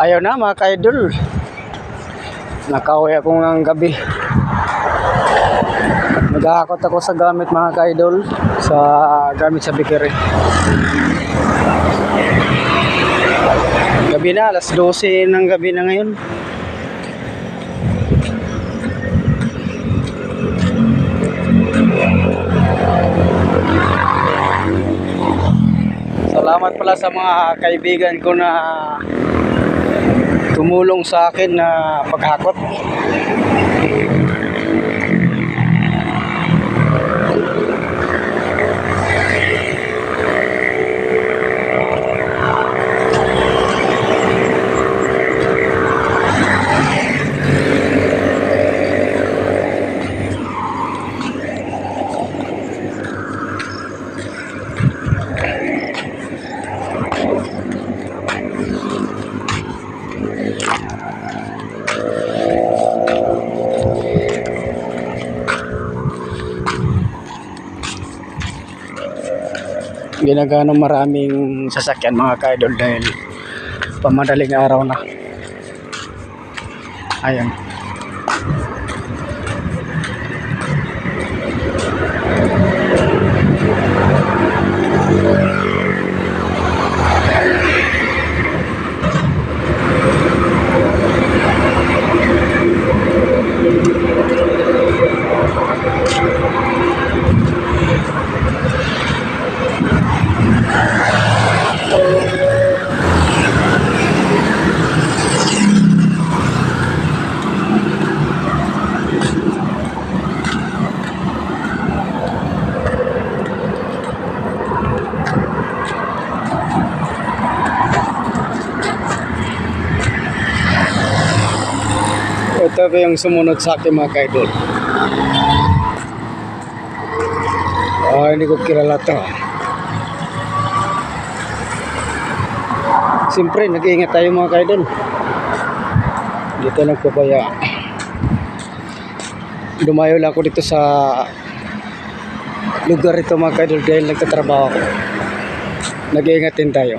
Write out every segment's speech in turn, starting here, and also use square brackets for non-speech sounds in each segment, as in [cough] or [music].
Ayaw na mga ka-idol. Nakauwi ako ng gabi. Nag-aakot ako sa gamit mga ka-idol. Sa gamit sa bikiri. Gabi na, alas 12 ng gabi na ngayon. Salamat pala sa mga kaibigan ko na tumulong sa akin na paghakot. Ginagano maraming sasakyan mga ka-idol dahil pamadaling araw na. Ayan. Yung sumunod sa akin mga ka-idol? Ah, hindi ko kilala to. Siyempre, nag-iingat tayo mga ka-idol. Dito nagpapaya. Dumayo lang ako dito sa lugar ito mga ka-idol dahil nagtatrabaho ako. Nag-iingat din tayo.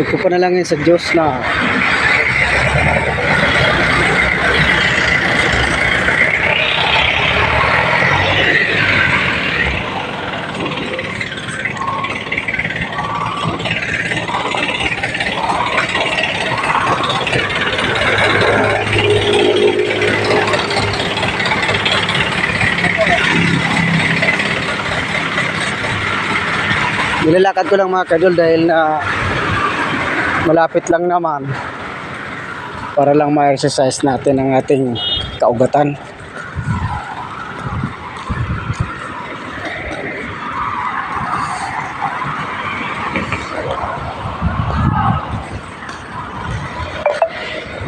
Pa na lang yun sa Diyos na nilalakad ko lang mga kadol dahil na malapit lang naman para lang ma-exercise natin ang ating kaugatan.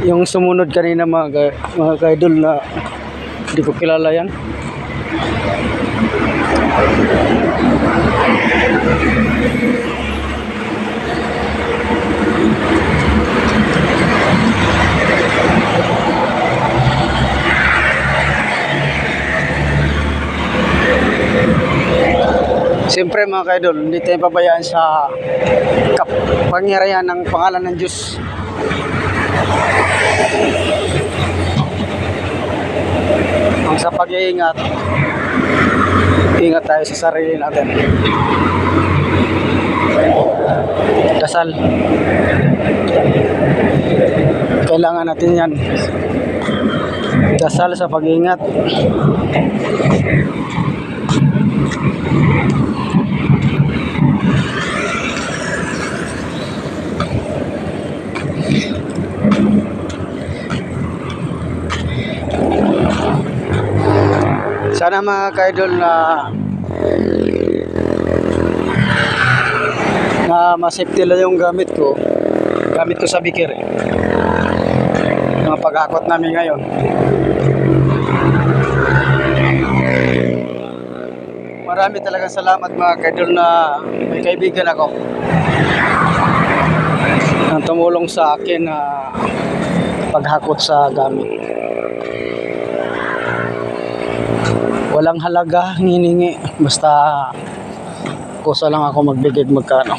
Yung sumunod kanina mga, mga ka-idol na hindi ko kilala yan. Siyempre mga kaidol, hindi tayo pabayaan sa kapangyarihan ng pangalan ng Diyos. Ang sa pag-iingat, ingat tayo sa sarili natin. Dasal. Kailangan natin yan. Dasal sa pag-iingat. Sana mga ka-idol na na masafety lang yung gamit ko. Gamit ko sa bikir. eh. Mga paghakot namin ngayon. Marami talagang salamat mga ka-idol na may kaibigan ako. Ang tumulong sa akin na paghakot sa gamit. Walang halaga, hiningi. Basta kusa lang ako magbigay magkano.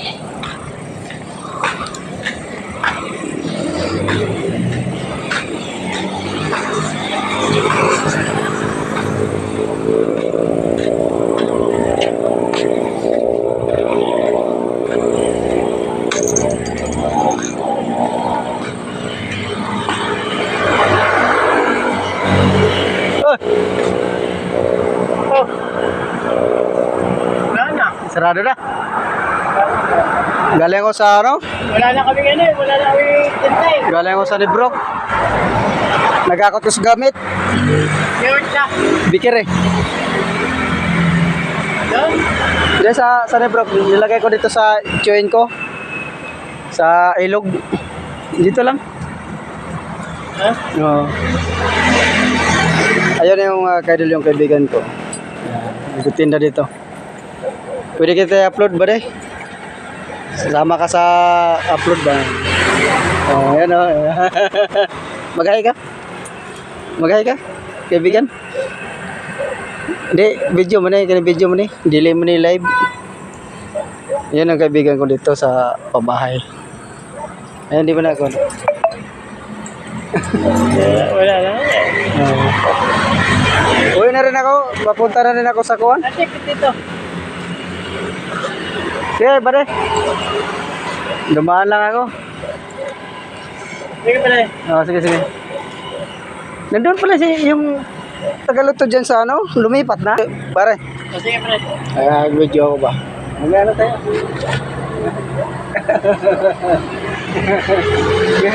Sarado na. Galing ko sa ano? Wala na kami ano eh. Wala na kami tinta eh. Galing ko sa libro. Nagakot ko sa gamit. Yun siya. Bikir eh. Doon. Hindi sa sa libro. Nilagay ko dito sa chewin ko. Sa ilog. Dito lang. Ha? Oo. Ayun yung uh, kaidol yung kaibigan ko. Nagtitinda dito. Pwede kita i-upload ba de? Sama ka sa upload ba? Oh, yan oh. [laughs] Maghay ka? Maghay ka? Kaibigan? Hindi, video mo na, kaya video mo na. Delay mo na live. Yan ang kaibigan ko dito sa pabahay. Ayun, di ba na ako? [laughs] Wala, na. Uh, uwi na rin ako. Papunta na rin ako sa kuwan. Ate, dito. Sige, pare. Dumaan lang ako. Sige pala eh. Oh, sige, sige. Nandun pala si yung Tagaluto dyan sa ano, lumipat na. Pare, O, Sige pala. ay, video ako ba? Mag-ano tayo? [laughs] Sige.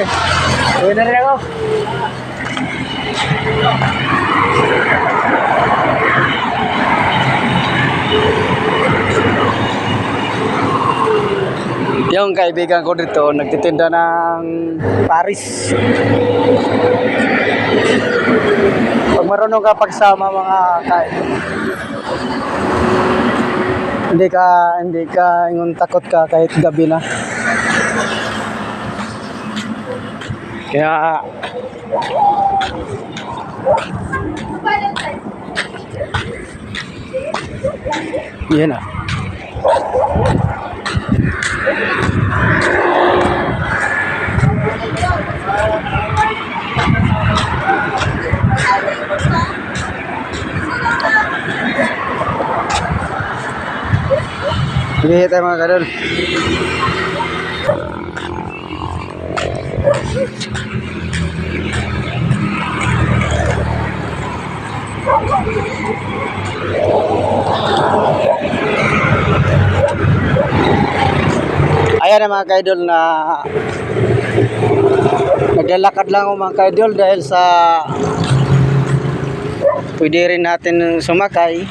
Uwi na rin ako. Yung kaibigan ko dito, nagtitinda ng Paris. Pag marunong ka pagsama mga kain. Hindi ka, hindi ka ingon takot ka kahit gabi na. Kaya Yan ah. Sige tayo mga kadol. Ayan na mga kaidol na naglalakad lang ako mga kaidol dahil sa pwede rin natin sumakay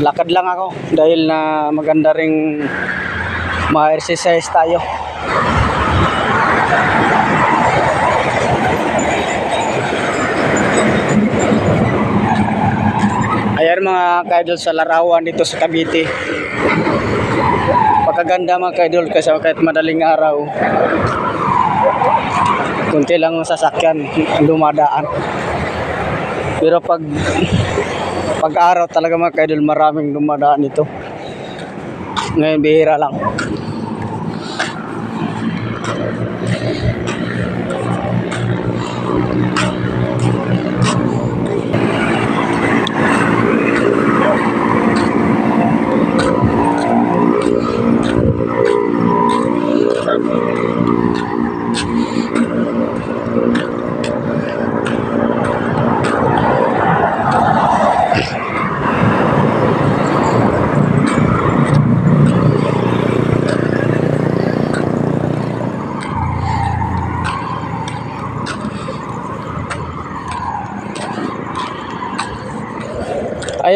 lakad lang ako dahil na maganda ring ma-exercise tayo. Ayan mga kaidol sa larawan dito sa Cavite. Pagkaganda mga kaidol kasi kahit madaling araw kunti lang ang sasakyan dumadaan. Pero pag pag araw talaga mga kaidol maraming dumadaan ito ngayon bihira lang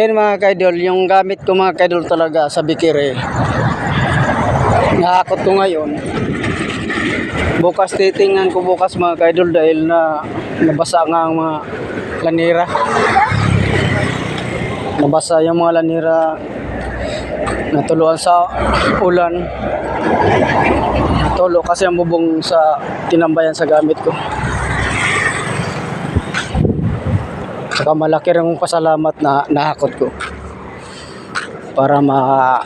Ayun mga kaidol, yung gamit ko mga kaidol talaga sa bikire. Nakakot ko ngayon. Bukas titingnan ko bukas mga kaidol dahil na nabasa nga ang mga lanira. Nabasa yung mga lanira natuluan sa ulan. Natulo kasi ang bubong sa tinambayan sa gamit ko. Saka malaki rin pasalamat na nahakot ko. Para ma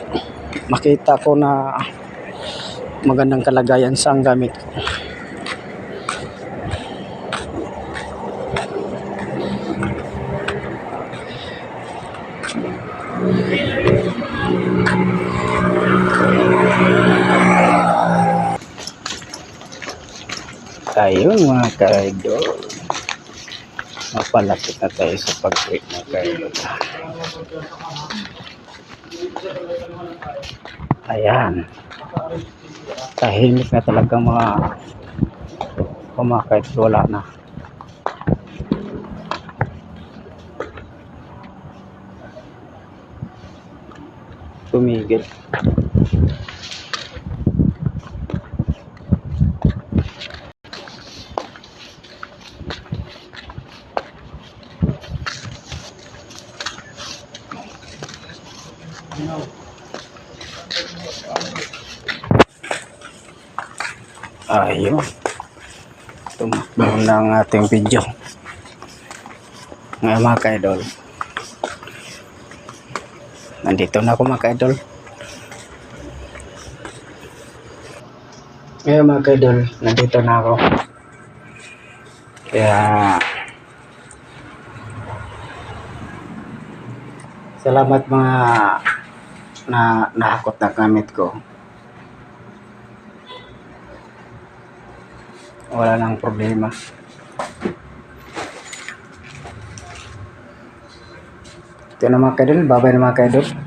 makita ko na magandang kalagayan sa ang gamit ko. Ayun mga ka-idol. Mapalapit na tayo sa pag-quit mga ka-idol. Ayan. Tahimik na talaga mga kumakait wala na. Tumigil. Ayun. Tumakbo na ang ating video. Ngayon mga ka-idol. Nandito na ako mga ka-idol. Ngayon mga ka-idol, nandito na ako. Kaya salamat mga na nakakot na gamit ko. Wala nang problema. Ito na mga kaidol, babay na mga kaidol.